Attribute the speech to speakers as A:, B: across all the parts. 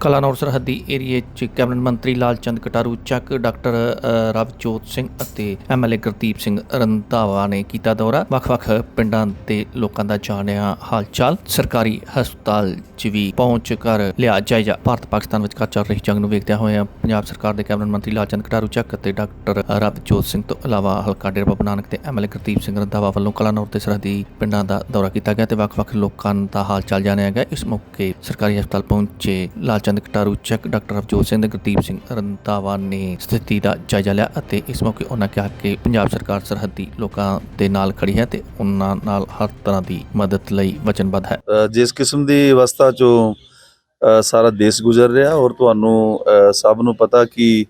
A: ਕਲਾਨੌਰ ਸਰਹੱਦੀ ਏਰੀਏ 'ਚ ਕੈਬਨਿਟ ਮੰਤਰੀ ਲਾਲਚੰਦ ਕਟਾਰੂ ਚੱਕ ਡਾਕਟਰ ਅ, ਰਵਜੋਤ ਸਿੰਘ ਅਤੇ ਐਮਐਲਏ ਗੁਰਦੀਪ ਸਿੰਘ ਰੰਧਾਵਾ ਨੇ ਕੀਤਾ ਦੌਰਾ। ਵੱਖ-ਵੱਖ ਪਿੰਡਾਂ ਦੇ ਲੋਕਾਂ ਦਾ ਜਾਣਿਆ ਹਾਲਚਾਲ ਸਰਕਾਰੀ ਹਸਪਤਾਲ 'ਚ ਵੀ ਪਹੁੰਚ ਕਰ ਲਿਆ ਜਾਇਜ਼ਾ। ਭਾਰਤ ਪਾਕਿਸਤਾਨ ਵਿਚਕਾਰ ਚੱਲ ਰਹੀ ਜੰਗ ਨੂੰ ਵੇਖਦਿਆਂ ਹੋਇਆਂ ਪੰਜਾਬ ਸਰਕਾਰ ਦੇ ਕੈਬਨਿਟ ਮੰਤਰੀ ਲਾਲਚੰਦ ਕਟਾਰੂ ਚੱਕ ਅਤੇ ਡਾਕਟਰ ਰਵਜੋਤ ਸਿੰਘ ਤੋਂ ਇਲਾਵਾ ਹਲਕਾ ਡੇਰਾ ਬਾਬਾ ਨਾਨਕ ਤੇ ਐਮਐਲਏ ਗੁਰਦੀਪ ਸਿੰਘ ਰੰਧਾਵਾ ਵੱਲੋਂ ਕਲਾਨੌਰ ਤੇ ਸਰਹੱਦੀ ਪਿੰਡਾਂ ਦਾ ਦੌਰਾ ਕੀਤਾ ਗਿਆ ਤੇ ਵੱਖ-ਵੱਖ ਲੋਕਾਂ ਦਾ ਹਾਲ ਚਾਲ ਜਾਣਿਆ ਗਿਆ। ਇਸ ਮੌਕੇ ਸਰਕਾਰੀ ਹਸਪਤਾਲ ਪਹੁੰਚੇ ਲਾਲਚੰਦ ਕਟਾਰੂ, ਚੱਕ ਡਾਕਟਰ ਰਵਜੋਤ ਸਿੰਘ ਤੇ ਗੁਰਦੀਪ ਸਿੰਘ ਰੰਧਾਵਾ ਨੇ ਸਥਿਤੀ ਦਾ ਜਾਇਜ਼ਾ ਲਿਆ ਅਤੇ ਇਸ ਮੌਕੇ ਉਹਨਾਂ ਕਿਹਾ ਕਿ ਪੰਜਾਬ ਸਰਕਾਰ ਸਰਹੱਦੀ ਲੋਕਾਂ ਦੇ ਨਾਲ ਖੜੀ ਹੈ ਤੇ ਉਹਨਾਂ ਨਾਲ ਹਰ ਤਰ੍ਹਾਂ ਦੀ ਮਦਦ ਲਈ ਵਚਨਬੱਧ ਹੈ।
B: ਜਿਸ ਕਿਸਮ ਦੀ ਅਵਸਥਾ ਚੋਂ ਸਾਰਾ ਦੇਸ਼ ਗੁਜ਼ਰ ਰਿਹਾ, ਔਰ ਤੁਹਾਨੂੰ ਸਭ ਨੂੰ ਪਤਾ ਕਿ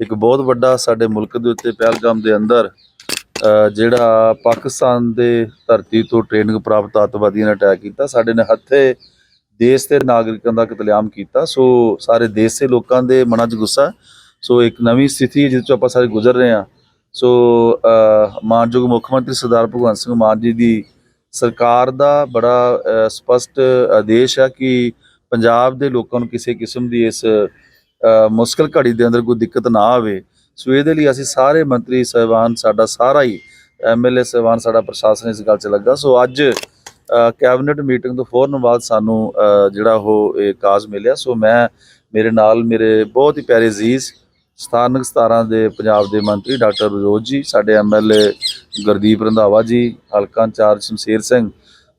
B: ਇੱਕ ਬਹੁਤ ਵੱਡਾ ਸਾਡੇ ਮੁਲਕ ਦੇ ਉੱਤੇ ਪਹਿਲਗਾਮ ਦੇ ਅੰਦਰ ਜਿਹੜਾ ਪਾਕਿਸਤਾਨ ਦੇ ਧਰਤੀ ਤੋਂ ਟ੍ਰੇਨਿੰਗ ਪ੍ਰਾਪਤ ਅੱਤਵਾਦੀਆਂ ਨੇ ਅਟੈਕ ਕੀਤਾ, ਸਾਡੇ ਨੇ ਹੱਥੇ ਦੇਸ਼ ਦੇ ਨਾਗਰਿਕਾਂ ਦਾ ਕਤਲੇਆਮ ਕੀਤਾ। ਸੋ ਸਾਰੇ ਦੇਸ਼ ਦੇ ਲੋਕਾਂ ਦੇ ਮਨਾਂ 'ਚ ਗੁੱਸਾ ਸੋ ਇੱਕ ਨਵੀਂ ਸਥਿਤੀ ਜਿਸ ਚੋਂ ਆਪਾਂ ਸਾਰੇ ਗੁਜ਼ਰ ਰਹੇ ਹਾਂ। ਸੋ ਮਾਨਯੋਗ ਮੁੱਖ ਮੰਤਰੀ ਸਰਦਾਰ ਭਗਵੰਤ ਸਿੰਘ ਮਾਨ ਜੀ ਦੀ ਸਰਕਾਰ ਦਾ ਬੜਾ ਅ, ਸਪਸ਼ਟ ਆਦੇਸ਼ ਹੈ ਕਿ ਪੰਜਾਬ ਦੇ ਲੋਕਾਂ ਨੂੰ ਕਿਸੇ ਕਿਸਮ ਦੀ ਇਸ ਅ, ਮੁਸ਼ਕਲ ਘੜੀ ਦੇ ਅੰਦਰ ਕੋਈ ਦਿੱਕਤ ਨਾ ਆਵੇ। ਸੋ ਇਹਦੇ ਲਈ ਅਸੀਂ ਸਾਰੇ ਮੰਤਰੀ ਸਹਿਬਾਨ ਸਾਡਾ ਸਾਰਾ ਹੀ ਐਮਐਲਏ ਸਹਿਬਾਨ ਸਾਡਾ ਪ੍ਰਸ਼ਾਸਨ ਇਸ ਗੱਲ 'ਚ ਲੱਗਾ। ਸੋ ਅੱਜ ਕੈਬਨਿਟ ਮੀਟਿੰਗ ਤੋਂ ਫੌਰਨ ਬਾਅਦ ਸਾਨੂੰ ਅ, ਜਿਹੜਾ ਉਹ ਇਹ ਕਾਜ਼ ਮਿਲਿਆ ਸੋ ਮੈਂ ਮੇਰੇ ਨਾਲ ਮੇਰੇ ਬਹੁਤ ਹੀ ਪਿਆਰੇ ਅਜ਼ੀਜ਼ ਸਥਾਨਕ ਸਤਾਰਾਂ ਦੇ ਪੰਜਾਬ ਦੇ ਮੰਤਰੀ ਡਾਕਟਰ ਰੋਜ ਜੀ ਸਾਡੇ ਐਮਐਲਏ ਗੁਰਦੀਪ ਰੰਧਾਵਾ ਜੀ ਹਲਕਾ incharge Shamsher Singh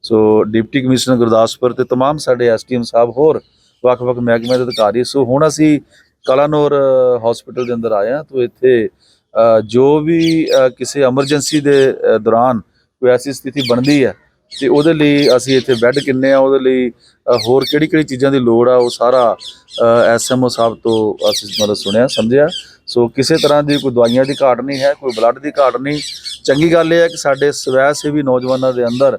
B: so deputy commissioner Gurdaspur ਤੇ तमाम ਸਾਡੇ ਐਸਟੀਐਮ ਸਾਹਿਬ ਹੋਰ ਵੱਖ-ਵੱਖ ਮਹਿਕਮੇ ਦੇ ਅਧਿਕਾਰੀ ਸੋ ਹੁਣ ਅਸੀਂ ਕਲਾਨੌਰ ਹਸਪੀਟਲ ਦੇ ਅੰਦਰ ਆਏ ਹਾਂ ਤੋਂ ਇੱਥੇ ਅ, ਜੋ ਵੀ ਅ, ਕਿਸੇ ਐਮਰਜੈਂਸੀ ਦੇ ਅ, ਦੌਰਾਨ ਕੋਈ ਐਸੀ ਸਥਿਤੀ ਬਣਦੀ ਹੈ ਤੇ ਉਹਦੇ ਲਈ ਅਸੀਂ ਇੱਥੇ ਬੈੱਡ ਕਿੰਨੇ ਆ, ਉਹਦੇ ਲਈ ਹੋਰ ਕਿਹੜੀ ਕਿਹੜੀ ਚੀਜ਼ਾਂ ਦੀ ਲੋੜ ਆ, ਉਹ ਸਾਰਾ ਐਸਐਮਓ ਸਾਹਿਬ ਤੋਂ ਅਸੀਂ ਮਤਲਬ ਸੁਣਿਆ, ਸਮਝਿਆ। ਸੋ ਕਿਸੇ ਤਰ੍ਹਾਂ ਦੀ ਕੋਈ ਦਵਾਈਆਂ ਦੀ ਘਾਟ ਨਹੀਂ ਹੈ, ਕੋਈ ਬਲੱਡ ਦੀ ਘਾਟ ਨਹੀਂ। ਚੰਗੀ ਗੱਲ ਇਹ ਹੈ ਕਿ ਸਾਡੇ ਸਵੈ ਸੇਵੀ ਨੌਜਵਾਨਾਂ ਦੇ ਅੰਦਰ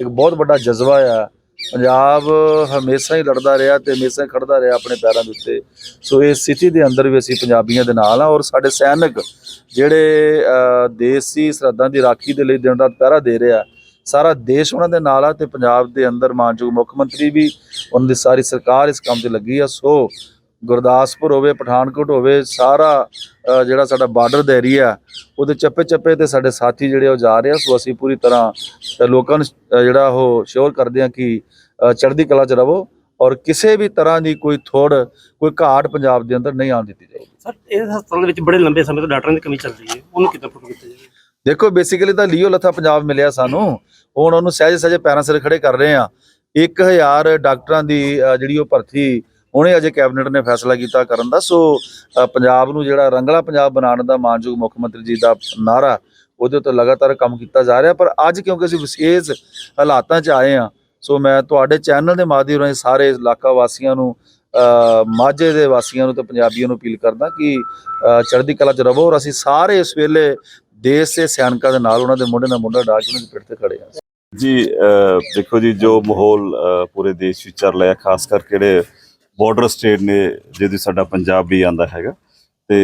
B: ਇੱਕ ਬਹੁਤ ਵੱਡਾ ਜਜ਼ਬਾ ਆ। ਪੰਜਾਬ ਹਮੇਸ਼ਾ ਹੀ ਲੜਦਾ ਰਿਹਾ ਤੇ ਹਮੇਸ਼ਾ ਹੀ ਖੜਦਾ ਰਿਹਾ ਆਪਣੇ ਪੈਰਾਂ ਦੇ ਉੱਤੇ। ਸੋ ਇਸ ਸਥਿਤੀ ਦੇ ਅੰਦਰ ਵੀ ਅਸੀਂ ਪੰਜਾਬੀਆਂ ਦੇ ਨਾਲ ਆ ਔਰ ਸਾਡੇ ਸੈਨਿਕ ਜਿਹੜੇ ਦੇਸੀ ਸਰਹੱਦਾਂ ਦੀ ਰਾਖੀ ਦੇ ਲਈ ਦਿਨ ਰਾਤ ਪਹਿਰਾ ਦੇ ਰਿਹਾ ਸਾਰਾ ਦੇਸ਼ ਉਹਨਾਂ ਦੇ ਨਾਲ ਆ ਤੇ ਪੰਜਾਬ ਦੇ ਅੰਦਰ ਮਾਨਯੋਗ ਮੁੱਖ ਮੰਤਰੀ ਵੀ ਉਹਨਾਂ ਦੀ ਸਾਰੀ ਸਰਕਾਰ ਇਸ ਕੰਮ ਤੇ ਲੱਗੀ ਆ। ਸੋ ਗੁਰਦਾਸਪੁਰ ਹੋਵੇ, ਪਠਾਨਕੋਟ ਹੋਵੇ, ਸਾਰਾ ਜਿਹੜਾ ਸਾਡਾ ਬਾਰਡਰ ਦਾ ਏਰੀਆ ਉਹਦੇ ਚੱਪੇ ਚੱਪੇ ਤੇ ਸਾਡੇ ਸਾਥੀ ਜਿਹੜੇ ਉਹ ਜਾ ਰਹੇ ਆ। ਸੋ ਅਸੀਂ ਪੂਰੀ ਤਰ੍ਹਾਂ ਲੋਕਾਂ ਨੂੰ ਜਿਹੜਾ ਉਹ ਸ਼ੋਰ ਕਰਦੇ ਆ ਕਿ ਚੜ੍ਹਦੀ ਕਲਾ ਚ ਰਵੋ ਔਰ ਕਿਸੇ ਵੀ ਤਰ੍ਹਾਂ ਦੀ ਕੋਈ ਥੋੜ, ਕੋਈ ਘਾਟ ਪੰਜਾਬ ਦੇ ਅੰਦਰ ਨਹੀਂ ਆਉਣ ਦਿੱਤੀ ਜਾਊਗੀ।
C: ਸਰ, ਇਹ ਹਸਪਤਾਲ ਦੇ ਵਿੱਚ ਬੜੇ ਲੰਬੇ ਸਮੇਂ ਤੋਂ ਡਾਕਟਰਾਂ ਦੀ ਕਮੀ ਚੱਲ ਰਹੀ ਹੈ। ਉਹਨੂੰ ਕਿੱਦਾਂ ਪੂਰਾ ਕੀਤਾ ਜਾਵੇ?
B: ਦੇਖੋ ਬੇਸਿਕਲੀ ਤਾਂ ਲੀਓ ਲੱਥਾ ਪੰਜਾਬ ਮਿਲਿਆ ਸਾਨੂੰ। ਹੁਣ ਉਹਨੂੰ ਸਹਿਜ ਸਹਿਜ ਪੈਰਾਂ ਸਿਰ ਖੜੇ ਕਰ ਰਹੇ ਆ। 1000 ਡਾਕਟਰਾਂ ਦੀ ਜਿਹੜੀ ਉਹ ਭਰਤੀ, ਉਹਨੇ ਅਜੇ ਕੈਬਨਿਟ ਨੇ ਫੈਸਲਾ ਕੀਤਾ ਕਰਨ ਦਾ। ਸੋ ਪੰਜਾਬ ਨੂੰ ਜਿਹੜਾ ਰੰਗਲਾ ਪੰਜਾਬ ਬਣਾਉਣ ਦਾ ਮਾਨਯੋਗ ਮੁੱਖ ਮੰਤਰੀ ਜੀ ਦਾ ਨਾਰਾ ਉਹਦੇ ਉੱਤੇ ਲਗਾਤਾਰ ਕੰਮ ਕੀਤਾ ਜਾ ਰਿਹਾ। ਪਰ ਅੱਜ ਕਿਉਂਕਿ ਅਸੀਂ ਵਿਸ਼ੇਸ਼ ਹਾਲਾਤਾਂ 'ਚ ਆਏ ਆ, ਸੋ ਮੈਂ ਤੁਹਾਡੇ ਚੈਨਲ ਦੇ ਮਾਧਿਅਮ ਰਾਹੀਂ ਸਾਰੇ ਇਲਾਕਾ ਵਾਸੀਆਂ ਨੂੰ ਮਾਝੇ ਦੇ ਵਾਸੀਆਂ ਨੂੰ ਤੇ ਪੰਜਾਬੀਆਂ ਨੂੰ ਅਪੀਲ ਕਰਦਾ ਕਿ ਚੜ੍ਹਦੀ ਕਲਾ 'ਚ ਰਵੋ ਔਰ ਅਸੀਂ ਸਾਰੇ ਇਸ ਵੇਲੇ ਦੇਸ਼ ਦੇ ਸਿਆਣਕਾਂ ਦੇ ਨਾਲ ਉਹਨਾਂ ਦੇ ਮੋਢੇ ਨਾਲ ਮੋਢਾ ਡਾ ਕੇ ਉਹਨਾਂ ਦੀ ਪਿੱਠ ਤੇ ਖੜੇ ਆ।
D: ਜੀ ਦੇਖੋ ਜੀ, ਜੋ ਮਾਹੌਲ ਪੂਰੇ ਦੇਸ਼ ਵਿੱਚ ਚੱਲ ਰਿਹਾ, ਖਾਸ ਕਰਕੇ ਜਿਹੜੇ ਬਾਰਡਰ ਸਟੇਟ ਨੇ, ਜਿਹਦੀ ਸਾਡਾ ਪੰਜਾਬ ਵੀ ਆਂਦਾ ਹੈਗਾ, ਤੇ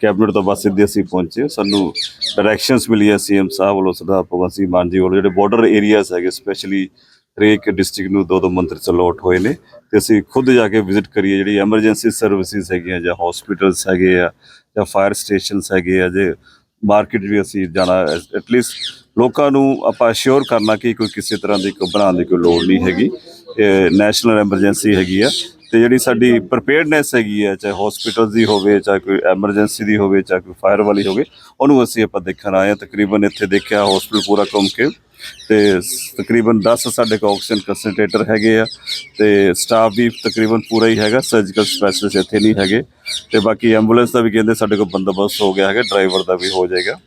D: ਕੈਬਨਿਟ ਤੋਂ ਬਸ ਸਿੱਧੇ ਅਸੀਂ ਪਹੁੰਚੇ ਸਾਨੂੰ ਡਾਇਰੈਕਸ਼ਨਸ ਮਿਲੀਆਂ ਸੀਐਮ ਸਾਹਿਬ ਵੱਲੋਂ, ਸਰਦਾਰ ਭਗਵੰਤ ਸਿੰਘ ਮਾਨ ਜੀ ਵੱਲੋਂ, ਜਿਹੜੇ ਬਾਰਡਰ ਏਰੀਆਜ਼ ਹੈਗੇ ਸਪੈਸ਼ਲੀ ਹਰੇਕ ਡਿਸਟ੍ਰਿਕਟ ਨੂੰ ਦੋ ਦੋ ਮੰਤਰੀ ਚਲੋਟ ਹੋਏ ਨੇ, ਤੇ ਅਸੀਂ ਖੁਦ ਜਾ ਕੇ ਵਿਜ਼ਿਟ ਕਰੀਏ, ਜਿਹੜੀ ਐਮਰਜੈਂਸੀ ਸਰਵਿਸਿਜ਼ ਹੈਗੀਆਂ, ਜਾਂ ਹਸਪੀਟਲਸ ਹੈਗੇ ਆ, ਜਾਂ ਫਾਇਰ ਸਟੇਸ਼ਨਸ ਹੈਗੇ ਆ, ਜੇ ਮਾਰਕੀਟ ਵੀ ਅਸੀਂ ਜਾਣਾ ਐਟਲੀਸਟ ਲੋਕਾਂ ਨੂੰ ਆਪਾਂ ਅਸ਼ੋਰ ਕਰਨਾ ਕਿ ਕੋਈ ਕਿਸੇ ਤਰ੍ਹਾਂ ਦੀ ਘਬਰਾਉਣ ਦੀ ਕੋਈ ਲੋੜ ਨਹੀਂ ਹੈਗੀ। ਇਹ ਨੈਸ਼ਨਲ ਐਮਰਜੈਂਸੀ ਹੈਗੀ ਆ। ਤੇ ਜਿਹੜੀ ਸਾਡੀ ਪ੍ਰਪੇਅਰਡਨੈਸ ਹੈਗੀ ਆ, ਚਾਹੇ ਹਸਪੀਟਲ ਦੀ ਹੋਵੇ, ਚਾਹੇ ਕੋਈ ਐਮਰਜੈਂਸੀ ਦੀ ਹੋਵੇ, ਚਾਹੇ ਕੋਈ ਫਾਇਰ ਵਾਲੀ ਹੋਵੇ, ਉਹਨੂੰ ਅਸੀਂ ਆਪਾਂ ਦੇਖਣ ਆਏ ਹਾਂ। ਤਕਰੀਬਨ ਇੱਥੇ ਦੇਖਿਆ ਹਸਪੀਟਲ ਪੂਰਾ ਘੁੰਮ ਕੇ। ਤੇ ਤਕਰੀਬਨ 10 ਸਾਡੇ ਕੋਲ ਆਕਸੀਜਨ ਕੰਸਨਟ੍ਰੇਟਰ ਹੈਗੇ ਆ ਤੇ ਸਟਾਫ ਵੀ ਤਕਰੀਬਨ ਪੂਰਾ ਹੀ ਹੈਗਾ ਸਰਜੀਕਲ ਸਪੈਸ਼ਲਿਸਟ ਇੱਥੇ ਨਹੀਂ ਹੈਗੇ ਤੇ ਬਾਕੀ ਐਂਬੂਲੈਂਸ ਦਾ ਵੀ ਕਹਿੰਦੇ ਸਾਡੇ ਕੋਲ ਬੰਦੋਬਸਤ ਹੋ ਗਿਆ ਹੈਗਾ ਡਰਾਈਵਰ ਦਾ ਵੀ ਹੋ ਜਾਏਗਾ।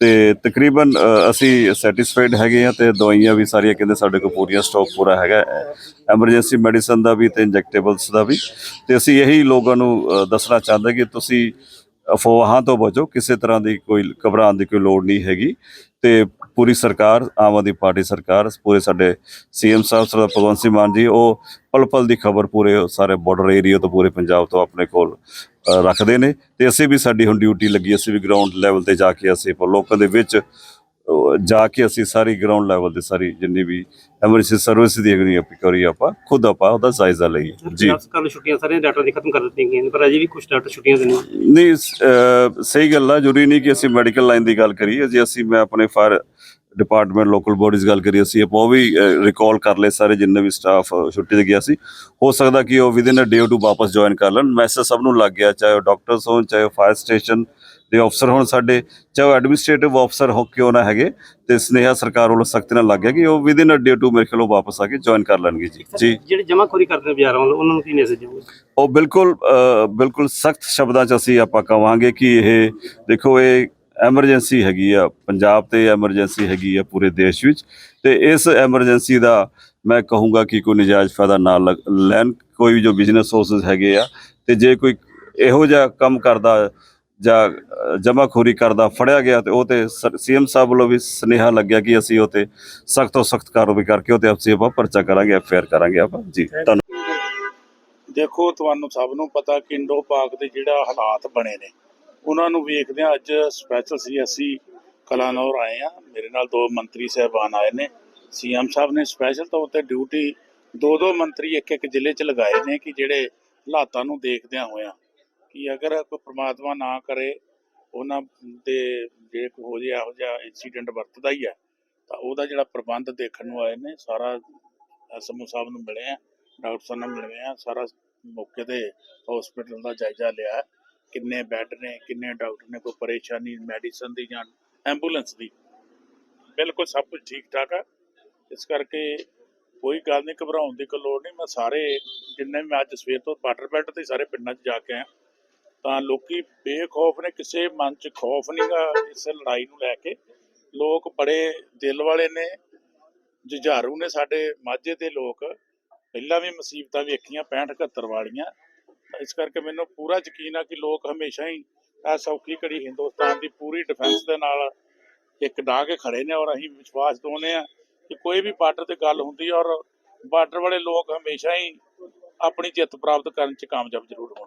D: ਤੇ ਤਕਰੀਬਨ ਅਸੀਂ ਸੈਟੀਸਫਾਈਡ ਹੈਗੇ ਆ ਤੇ ਦਵਾਈਆਂ ਵੀ ਸਾਰੀਆਂ ਕਹਿੰਦੇ ਸਾਡੇ ਕੋਲ ਪੂਰੀਆਂ ਸਟਾਕ ਪੂਰਾ ਹੈਗਾ। ਐਮਰਜੈਂਸੀ ਮੈਡੀਸਨ ਦਾ ਵੀ ਤੇ ਇੰਜੈਕਟੇਬਲਸ ਦਾ ਵੀ। ਤੇ ਅਸੀਂ ਇਹੀ ਲੋਕਾਂ ਨੂੰ ਦੱਸਣਾ ਚਾਹੁੰਦੇ ਕਿ ਤੁਸੀਂ ਅਫਵਾਹਾਂ ਤੋਂ ਬਚੋ, ਕਿਸੇ ਤਰ੍ਹਾਂ ਦੀ ਕੋਈ ਘਬਰਾਉਣ ਦੀ ਕੋਈ ਲੋੜ ਨਹੀਂ ਹੈਗੀ। ਤੇ ਪੂਰੀ ਸਰਕਾਰ, ਆਮ ਆਦਮੀ ਪਾਰਟੀ ਸਰਕਾਰ, ਪੂਰੇ ਸਾਡੇ ਸੀਐਮ ਸਾਹਿਬ, ਸਰਦਾਰ ਭਗਵੰਤ ਸਿੰਘ ਮਾਨ ਜੀ, ਉਹ ਪਲ ਪਲ ਦੀ ਖਬਰ ਪੂਰੇ ਸਾਰੇ ਬਾਰਡਰ ਏਰੀਆ ਤੋਂ ਪੂਰੇ ਪੰਜਾਬ ਤੋਂ ਆਪਣੇ ਕੋਲ ਰੱਖਦੇ ਨੇ ਤੇ ਅਸੀਂ ਵੀ ਸਾਡੀ ਹੁਣ ਡਿਊਟੀ ਲੱਗੀ, ਅਸੀਂ ਵੀ ਗਰਾਊਂਡ ਲੈਵਲ ਤੇ ਜਾ ਕੇ ਅਸੀਂ ਪ- ਲੋਕਾਂ ਦੇ ਵਿੱਚ ਜਾ ਕੇ ਅਸੀਂ ਸਾਰੀ ਗਰਾਊਂਡ ਲੈਵਲ ਤੇ ਸਾਰੀ ਜਿੰਨੀ ਵੀ ਐਮਰਜੈਂਸੀ ਸਰਵਿਸ ਦੀ ਅਗਰੀ ਕਰੀ ਆਪਾਂ ਖੁਦ ਆਪਾਂ ਉਹਦਾ ਜਾਇਜ਼ਾ ਲਈਏ। ਜੀ।
C: ਨੇ ਛੁੱਟੀਆਂ ਸਾਰੀਆਂ ਡਾਕਟਰਾਂ ਦੀ ਖਤਮ ਕਰ ਦਿੱਤੀਆਂ ਗਈਆਂ ਪਰ ਅਜੇ ਵੀ ਕੁਝ ਡਾਕਟਰ ਛੁੱਟੀਆਂ ਦੇ ਨੇ।
D: ਨਹੀਂ ਸਹੀ ਗੱਲ ਆ ਜ਼ਰੂਰੀ ਨਹੀਂ ਕਿ ਅਸੀਂ ਮੈਡੀਕਲ ਲਾਈਨ ਦੀ ਗੱਲ ਕਰੀਏ ਜੇ ਅਸੀਂ ਮੈਂ ਆਪਣੇ ਫਾਇਰ ਡਿਪਾਰਟਮੈਂਟ ਲੋਕਲ ਬੋਡੀਜ਼ ਗੱਲ ਕਰੀਏ ਅਸੀਂ ਆਪਾਂ ਉਹ ਵੀ ਰਿਕਾਲ ਕਰ ਲਏ ਸਾਰੇ ਜਿੰਨੇ ਵੀ ਸਟਾਫ ਛੁੱਟੀ ਤੇ ਗਿਆ ਸੀ। ਹੋ ਸਕਦਾ ਕਿ ਉਹ ਵਿਦਿਨ ਅ ਡੇ ਟੂ ਵਾਪਸ ਜੁਆਇਨ ਕਰ ਲੈਣ। ਮੈਸੇਜ ਸਭ ਨੂੰ ਲੱਗ ਗਿਆ ਚਾਹੇ ਉਹ ਡਾਕਟਰਸ ਹੋਣ ਚਾਹੇ ਫਾਇਰ ਸਟੇਸ਼ਨ ਦੇ ਅਫਸਰ ਹੋਣ ਸਾਡੇ ਚਾਹੇ ਐਡਮਿਨਿਸਟ੍ਰੇਟਿਵ ਅਫਸਰ ਹੋ ਕਿਉਂ ਨਾ ਹੈਗੇ। ਤੇ ਸਨੇਹਾ ਸਰਕਾਰ ਵੱਲੋਂ ਸਖਤੀ ਨਾਲ ਲੱਗ ਗਿਆ ਕਿ ਉਹ ਵਿਦਿਨ ਅ ਡੇ ਟੂ ਮੇਰੇ ਖਿਆਲ ਉਹ ਵਾਪਸ ਆ ਕੇ ਜੁਆਇਨ ਕਰ ਲੈਣਗੇ ਜੀ। ਜੀ।
C: ਜਿਹੜੇ ਜਮਾਖੋਰੀ ਕਰਦੇ ਨੇ ਬਾਜ਼ਾਰਾਂ ਵੱਲੋਂ ਉਹਨਾਂ ਨੂੰ ਕੀ ਮੈਸੇਜ ਦਿਓਗੇ
D: ਉਹ ਬਿਲਕੁਲ ਬਿਲਕੁਲ ਸਖਤ ਸ਼ਬਦਾਂ 'ਚ ਅਸੀਂ ਆਪਾਂ ਕਵਾਂਗੇ ਕਿ ਇਹ ਦੇਖੋ ਇਹ ਐਮਰਜੈਂਸੀ ਹੈਗੀ ਆ ਪੰਜਾਬ ਤੇ ਐਮਰਜੈਂਸੀ ਹੈਗੀ ਆ ਪੂਰੇ ਦੇਸ਼ ਵਿੱਚ। ਤੇ ਇਸ ਐਮਰਜੈਂਸੀ ਦਾ ਮੈਂ ਕਹੂੰਗਾ ਕਿ ਕੋਈ ਨਜਾਇਜ਼ ਫਾਇਦਾ ਨਾ ਲੈਣ ਕੋਈ ਵੀ ਜੋ ਬਿਜ਼ਨਸ ਸੋਰਸਸ ਹੈਗੇ ਆ ਤੇ ਜੇ ਕੋਈ ਇਹੋ ਜਿਹਾ ਕੰਮ ਕਰਦਾ ਜਾਂ ਜਮਾਖੋਰੀ ਕਰਦਾ ਫੜਿਆ ਗਿਆ ਤੇ ਉਹ ਤੇ ਸੀਐਮ ਸਾਹਿਬ ਵੱਲੋਂ ਵੀ ਸੁਨੇਹਾ ਲੱਗਿਆ ਕਿ ਅਸੀਂ ਉਹ ਤੇ ਸਖਤ ਤੋਂ ਸਖਤ ਕਾਰਵਾਈ ਕਰਕੇ ਉਹ ਤੇ ਅਸੀਂ ਆਪਾਂ ਪਰਚਾ ਕਰਾਂਗੇ ਐਫਆਈਆਰ ਕਰਾਂਗੇ ਆਪਾਂ। ਜੀ ਧੰਨਵਾਦ।
E: ਦੇਖੋ ਤੁਹਾਨੂੰ ਸਭ ਨੂੰ ਪਤਾ ਕਿ ਇੰਡੋ ਪਾਕ ਦੇ ਜਿਹੜਾ ਹਾਲਾਤ ਬਣੇ ਨੇ ਉਹਨਾਂ ਨੂੰ ਵੇਖਦੇ ਆ ਅੱਜ ਸਪੈਸ਼ਲ ਸੀ, ਅਸੀਂ ਕਲਾਨੌਰ ਆਏ ਆ ਮੇਰੇ ਨਾਲ ਦੋ ਮੰਤਰੀ ਸਾਹਿਬਾਨ ਆਏ ਨੇ। ਸੀਐਮ ਸਾਹਿਬ ਨੇ ਸਪੈਸ਼ਲ ਤੌਰ ਤੇ ਡਿਊਟੀ ਦੋ ਦੋ ਮੰਤਰੀ ਇੱਕ ਇੱਕ ਜ਼ਿਲ੍ਹੇ 'ਚ ਲਗਾਏ ਨੇ ਕਿ ਜਿਹੜੇ ਹਾਲਾਤਾਂ ਨੂੰ ਦੇਖਦਿਆਂ ਹੋਇਆਂ ਕਿ ਅਗਰ ਕੋਈ ਪ੍ਰਮਾਤਮਾ ਨਾ ਕਰੇ, ਉਹਨਾਂ ਦੇ ਜੇ ਕੋਈ ਹੋ ਜਿਹਾ ਇਹੋ ਜਿਹਾ ਇਨਸੀਡੈਂਟ ਵਰਤਦਾ ਹੀ ਆ, ਤਾਂ ਉਹਦਾ ਜਿਹੜਾ ਪ੍ਰਬੰਧ ਦੇਖਣ ਨੂੰ ਆਏ ਨੇ। ਸਾਰਾ ਐਸਐਮਓ ਸਾਹਿਬ ਨੂੰ ਮਿਲੇ ਆ, ਡਾਕਟਰ ਸਾਹਿਬ ਨਾਲ ਮਿਲੇ ਆ, ਸਾਰਾ ਮੌਕੇ ਤੇ ਹਸਪੀਟਲ ਦਾ ਜਾਇਜ਼ਾ ਲਿਆ ਕਿੰਨੇ ਬੈੱਡ ਨੇ, ਕਿੰਨੇ ਡਾਕਟਰ ਨੇ, ਕੋਈ ਪਰੇਸ਼ਾਨੀ ਮੈਡੀਸਨ ਦੀ ਜਾਂ ਐਂਬੂਲੈਂਸ ਦੀ? ਬਿਲਕੁਲ ਸਭ ਕੁਝ ਠੀਕ ਠਾਕ ਆ। ਇਸ ਕਰਕੇ ਕੋਈ ਗੱਲ ਨਹੀਂ, ਘਬਰਾਉਣ ਦੀ ਕੋਈ ਲੋੜ ਨਹੀਂ। ਮੈਂ ਸਾਰੇ ਜਿੰਨੇ ਮੈਂ ਅੱਜ ਸਵੇਰ ਤੋਂ ਬਾਰਡਰ ਬੈਲਟ ਤੇ ਸਾਰੇ ਪਿੰਡਾਂ 'ਚ ਜਾ ਕੇ ਆਇਆ। ਤਾਂ ਲੋਕੀ ਬੇਖੌਫ ਨੇ, ਕਿਸੇ ਮਨ 'ਚ ਖੌਫ ਨਹੀਂਗਾ ਇਸ ਲੜਾਈ ਨੂੰ ਲੈ ਕੇ। ਲੋਕ ਬੜੇ ਦਿਲ ਵਾਲੇ ਨੇ, ਜੁਝਾਰੂ ਨੇ ਸਾਡੇ ਮਾਝੇ ਦੇ ਲੋਕ। ਪਹਿਲਾਂ ਵੀ ਮੁਸੀਬਤਾਂ ਵੇਖੀਆਂ 65 71 ਵਾਲੀਆਂ। ਇਸ ਕਰਕੇ ਮੈਨੂੰ ਪੂਰਾ ਯਕੀਨ ਆ ਕਿ ਲੋਕ ਹਮੇਸ਼ਾ ਹੀ ਇਹ ਸੌਖੀ ਘੜੀ ਹਿੰਦੁਸਤਾਨ ਦੀ ਪੂਰੀ ਡਿਫੈਂਸ ਦੇ ਨਾਲ ਇੱਕ ਡਾਹ ਕੇ ਖੜੇ ਨੇ ਔਰ ਅਸੀਂ ਵਿਸ਼ਵਾਸ ਦਵਾਉਂਦੇ ਆ ਕਿ ਕੋਈ ਵੀ ਬਾਰਡਰ ਤੇ ਗੱਲ ਹੁੰਦੀ ਔਰ ਬਾਰਡਰ ਵਾਲੇ ਲੋਕ ਹਮੇਸ਼ਾ ਹੀ ਆਪਣੀ ਜਿੱਤ ਪ੍ਰਾਪਤ ਕਰਨ 'ਚ ਕਾਮਯਾਬ ਜ਼ਰੂਰ ਹੋਣਗੇ